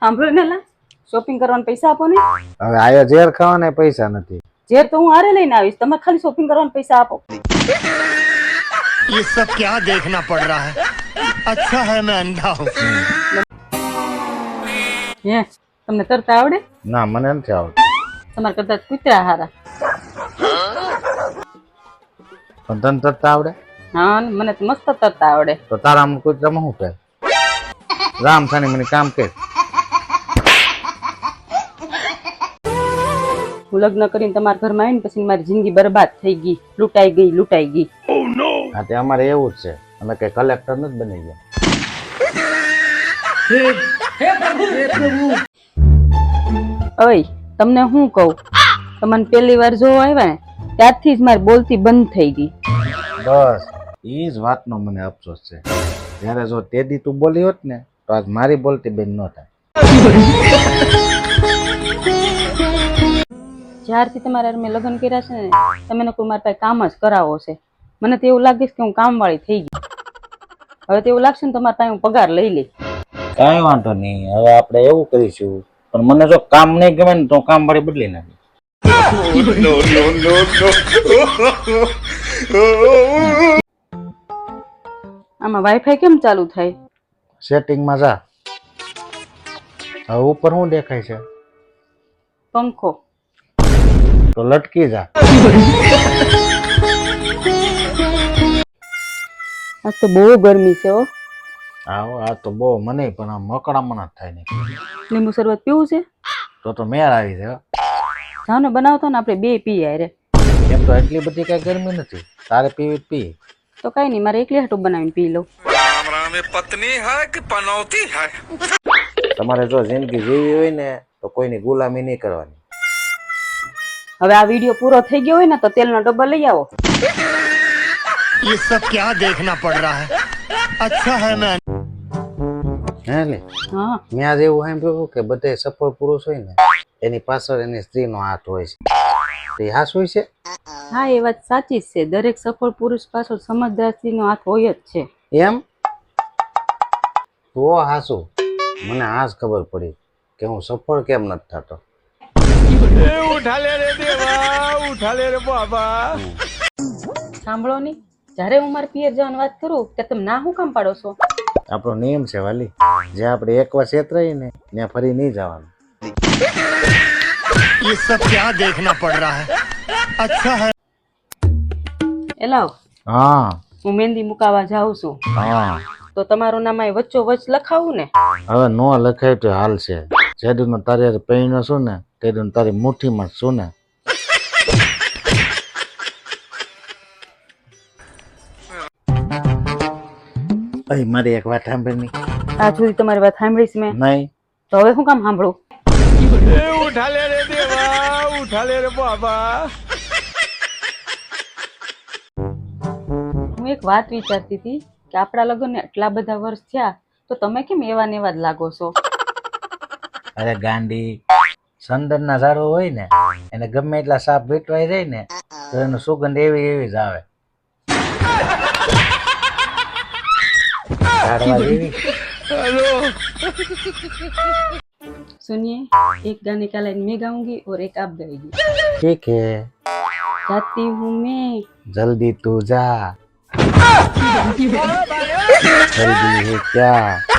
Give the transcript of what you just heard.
સાંભળો ને લા શોપિંગ કરવાના પૈસા આપો ને હવે આયા ઝેર ખાવાના પૈસા નથી ઝેર તો હું હારે લઈને આવીશ તમે ખાલી શોપિંગ કરવાના પૈસા આપો ये सब क्या देखना पड़ रहा है अच्छा है मैं अंधा हूँ હે તમને તરતા આવડે ના મને નથી આવડતું તમારે કરતા તો કૂતરા હારા પણ તને તરતા આવડે હા ને મને તો મસ્ત તરતા આવડે તો તારા આમ કૂતરામાં શું કરે રામ થાની મને કામ કે હું લગ્ન કરીને તમારા ઘરમાં આવીને પછી મારી જિંદગી બરબાદ થઈ ગઈ લૂંટાઈ ગઈ લૂંટાઈ ગઈ. હા તે અમારે એવું જ છે. અમે કઈ કલેક્ટર નથી બની ગયા. ઓય તમને હું કહું? તમને પહેલી વાર જોવા આવ્યા ને ત્યારથી જ મારી બોલતી બંધ થઈ ગઈ. બસ એ જ વાતનો મને અફસોસ છે. જ્યારે જો તે દી તું બોલી હોત ને તો આજ મારી બોલતી બેન ન થાય. જ્યારથી તમારે મેં લગ્ન કર્યા છે ને તમે લોકો મારા પાસે કામ જ કરાવો છે. મને તો એવું લાગે છે કે હું કામવાળી થઈ ગઈ. હવે તો એવું લાગશે ને તમારા પાસે હું પગાર લઈ લઈ કાંઈ વાંધો નહીં. હવે આપણે એવું કરીશું. પણ મને જો કામ નહીં ગમે ને તો કામ વાળી બદલી નાખી આમાં વાઈફાઈ કેમ ચાલુ થાય? સેટિંગમાં જા. હવે ઉપર શું દેખાય છે? પંખો. તો લટકી જા. આ તો બહુ ગરમી છે હો. આવો આ તો બહુ મને પણ આ મકડામણ જ થાય નહીં લીંબુ શરબત પીવું છે? તો તો મેળ આવી છે હો. ને બનાવતો ને આપણે બે પીએ રે એમ તો એટલી બધી કઈ ગરમી નથી. તારે પીવી પી. તો કઈ નહીં મારે એકલી હાટું બનાવીને પી લઉં. તમારે જો જિંદગી જીવી હોય ને તો કોઈની ગુલામી નહીં કરવાની. હવે આ વિડીયો પૂરો થઈ ગયો હોય ને તો તેલનો ડબ્બો લઈ આવો ये सब क्या देखना पड़ रहा है अच्छा है मैं હે લે હા મેં આજે એવું સાંભળ્યું કે બધે સફળ પુરુષ હોય ને એની પાછળ એની સ્ત્રીનો હાથ હોય છે તે હાસ હોય છે હા એ વાત સાચી જ છે દરેક સફળ પુરુષ પાછળ સમજદાર સ્ત્રીનો હાથ હોય જ છે એમ તો હાસુ મને આજ ખબર પડી કે હું સફળ કેમ નથી થતો સાંભળો ની જ્યારે હું મારા પિયર જવાની વાત કરું ત્યારે તમે ના હું કામ પાડો છો આપણો નિયમ છે વાલી જે આપણે એકવાર છેતરાઈ ને ત્યાં ફરી નહીં જવાનું ये सब क्या देखना पड़ रहा है अच्छा है એલાવ હા હું મહેંદી મુકાવા જાઉં છું હા તો તમારું નામ અહીં વચ્ચો વચ લખાવું ને હવે નો લખાય તો હાલ છે જેદુનો તારે હારે પહેણ્યો છું ને તેદું તારી મુઠ્ઠીમાં જ છું ને? અહીં મારી એક વાત સાંભળની. આ સુધી તમારી વાત સાંભળીશ મેં. નહીં. તો હવે શું કામ સાંભળું? હું એક વાત વિચારતી હતી કે આપણા લગ્નને આટલા બધા વર્ષ થયા તો તમે કેમ એવા ને એવા જ લાગો છો? અરે ગાંડી સંદર ના ઝાડો હોય ને એને ગમે એટલા સાપ વેટવાઈ જાય ને તો એનો સુગંધ એવી એવી જ આવે ઝાડવા જેવી सुनिए एक गाने का लाइन मैं गाऊंगी और एक आप गाएगी ઠીક હે जाती हूँ मैं જલ્દી તું જા જલ્દી હે ક્યા